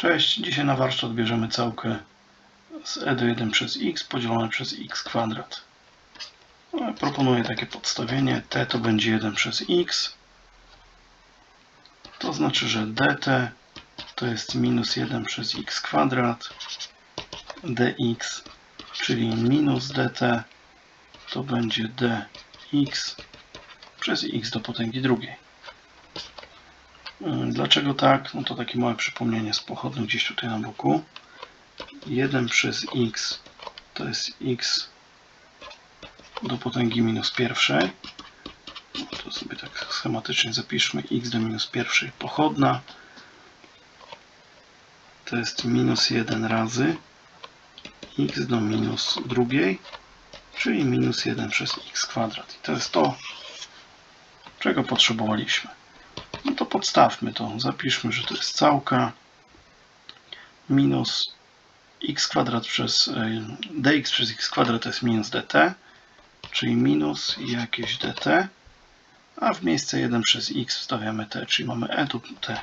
Cześć, dzisiaj na warsztat bierzemy całkę z e do 1 przez x podzielone przez x kwadrat. No, proponuję takie podstawienie. t to będzie 1 przez x. To znaczy, że dt to jest minus 1 przez x kwadrat. dx, czyli minus dt to będzie dx przez x do potęgi drugiej. Mm, Dlaczego tak? No to takie małe przypomnienie z pochodnym gdzieś tutaj na boku. 1 przez x to jest x do potęgi minus pierwszej. To sobie tak schematycznie zapiszmy. x do minus pierwszej pochodna. To jest minus 1 razy x do minus drugiej, czyli minus 1 przez x kwadrat. I to jest to, czego potrzebowaliśmy. Podstawmy to. Zapiszmy, że to jest całka minus x kwadrat przez y, dx przez x kwadrat to jest minus dt, czyli minus jakieś dt, a w miejsce 1 przez x wstawiamy t, czyli mamy e do t.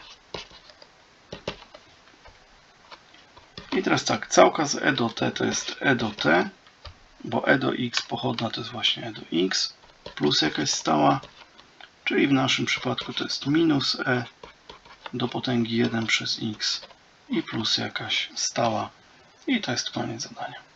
I teraz tak, całka z e do t to jest e do t, bo e do x pochodna to jest właśnie e do x, plus jakaś stała, Czyli w naszym przypadku to jest minus e do potęgi 1 przez x i plus jakaś stała. I to jest koniec zadania.